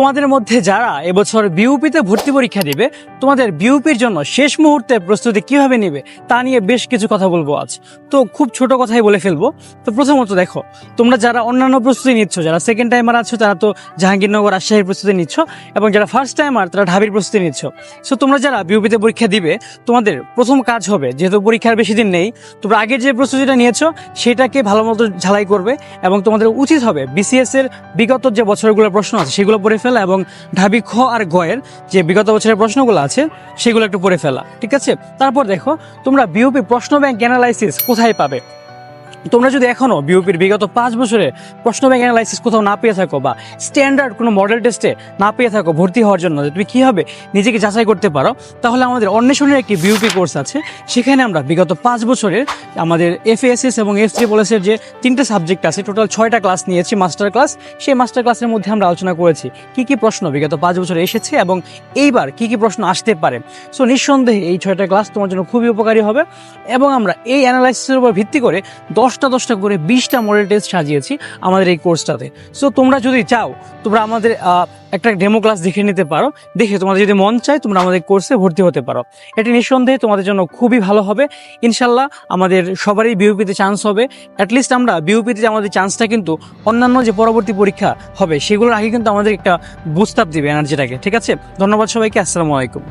তোমাদের মধ্যে যারা এবছর বিউপিতে ভর্তি পরীক্ষা দিবে, তোমাদের বিউপির জন্য শেষ মুহূর্তে প্রস্তুতি কীভাবে নেবে, তা নিয়ে বেশ কিছু কথা বলব আজ। তো খুব ছোট কথাই বলে ফেলব। তো প্রথমত দেখো, তোমরা যারা অন্যান্য প্রস্তুতি নিচ্ছ, যারা সেকেন্ড টাইমার আছো, তারা তো জাহাঙ্গীরনগর রাজশাহীর প্রস্তুতি নিচ্ছ, এবং যারা ফার্স্ট টাইমার তারা ঢাবির প্রস্তুতি নিচ্ছ। সো তোমরা যারা বিউপিতে পরীক্ষা দিবে, তোমাদের প্রথম কাজ হবে, যেহেতু পরীক্ষার বেশি দিন নেই, তোমরা আগের যে প্রস্তুতিটা নিয়েছো, সেটাকে ভালো মতো ঝালাই করবে, এবং তোমাদের উচিত হবে বিসিএস এর বিগত যে বছরগুলোর প্রশ্ন আছে, সেগুলো পড়ে ফেলা এবং ঢাবি খ আর গয়ের যে বিগত বছরের প্রশ্নগুলো আছে, সেগুলো একটু পড়ে ফেলা, ঠিক আছে? তারপর দেখো, তোমরা বিওপি প্রশ্ন ব্যাংক অ্যানালাইসিস কোথায় পাবে? তোমরা যদি এখনও বিউপির বিগত পাঁচ বছরে প্রশ্ন ব্যাংক অ্যানালাইসিস কোথাও না পেয়ে থাকো বা স্ট্যান্ডার্ড কোনো মডেল টেস্টে না পেয়ে থাকো, ভর্তি হওয়ার জন্য তুমি কীভাবে নিজেকে যাচাই করতে পারো। তাহলে আমাদের অন্বেষণের একটি বিউপি কোর্স আছে। সেখানে আমরা বিগত পাঁচ বছরের আমাদের এফএসএস এবং এফ ট্রিপলএসের যে তিনটে সাবজেক্ট আছে টোটাল ছয়টা ক্লাস নিয়েছি মাস্টার ক্লাস সেই মাস্টার ক্লাসের মধ্যে আমরা আলোচনা করেছি, কি কি প্রশ্ন বিগত পাঁচ বছরে এসেছে এবং এইবার কি কি প্রশ্ন আসতে পারে। সো নিঃসন্দেহে এই ছয়টা ক্লাস তোমার জন্য খুবই উপকারী হবে এবং আমরা এই অ্যানালাইসিসের উপর ভিত্তি করে দশটা দশটা করে বিশটা মডেল টেস্ট সাজিয়েছি আমাদের এই কোর্সটাতে সো তোমরা যদি চাও, তোমরা আমাদের একটা ডেমো ক্লাস দেখে নিতে পারো। দেখে তোমাদের যদি মন চায়, তোমরা আমাদের কোর্সে ভর্তি হতে পারো। এটি নিঃসন্দেহে তোমাদের জন্য খুবই ভালো হবে। ইনশাল্লাহ আমাদের সবারই বিউপিতে চান্স হবে। অ্যাটলিস্ট আমরা বিউপিতে আমাদের চান্সটা কিন্তু অন্যান্য যে পরবর্তী পরীক্ষা হবে, সেগুলোর আগে কিন্তু আমাদের একটা বুস্তাপ দিবে এনার্জিটাকে ঠিক আছে? ধন্যবাদ সবাইকে, আসসালামু আলাইকুম।